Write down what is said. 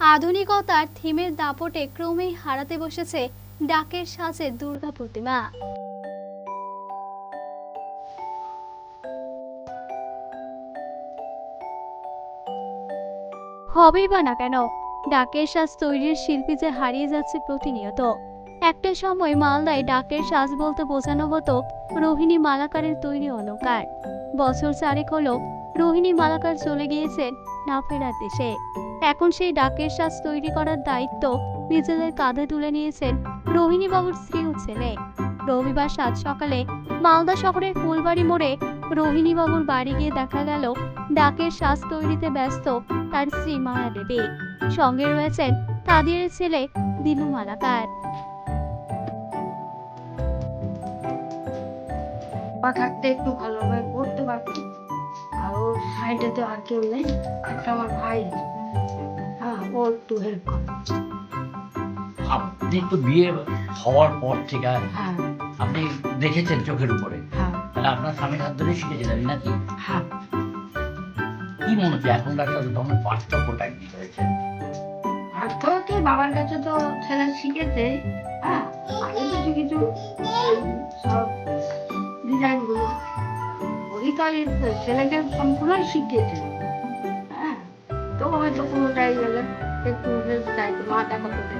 আধুনিকতার থিমের দাপটে ক্রমেই হারাতে বসেছে ডাকের সাজে দুর্গা প্রতিমা। হবেই বা না কেন, ডাকের সাজ তৈরির শিল্পী যে হারিয়ে যাচ্ছে প্রতিনিয়ত। একটা সময় মালদায় ডাকের সাজ বলতে বোঝানো হতো রোহিণী মালাকারের তৈরি অলংকার। বছর চারেক হলো রোহিণী মালাকার চলে গিয়েছেন না ফেরার দেশে। এখন সেই ডাকের সাজ তৈরি করার দায়িত্ব নিজেদের কাঁধে তুলে নিয়েছেন রোহিণী বাবুর স্ত্রী ও ছেলে। রবিবার সাত সকালে মালদা শহরের ফুলবাড়ি মোড়ে রোহিণী বাবুর বাড়ি গিয়ে দেখা গেল, ডাকের সাজ তৈরিতে ব্যস্ত তার স্ত্রী মায়া দেবী। সঙ্গে রয়েছেন তাদের ছেলে দিনু মালাকার। থাকতে একটু ভালোভাবে পড়তে পারতাম আর ওর তো আর কেউ নেই। একটা আমার ভাই। হ্যাঁ একটু হেল্প করে আপনি তো বিয়ে হওয়ার পর থেকে হ্যাঁ। আপনি দেখেছেন চোখের উপরে। হ্যাঁ। তাহলে আপনার স্বামীর হাত ধরে শিখেছিলেন নাকি? হ্যাঁ। কি মনে হচ্ছে এখনকার সাথে তখন পার্থক্যটা কি হয়েছে কি বাবার কাছে তো ছেলে শিখেছে হ্যাঁ। আগে কিছু কিছু সব ডিজাইনগুলো ওই তো ছেলেকে সম্পূর্ণই শিখিয়েছে হ্যাঁ তো হয়তো কোনো জায়গায় গেলে একটু হেল্প চাইতো মা টাকা করতে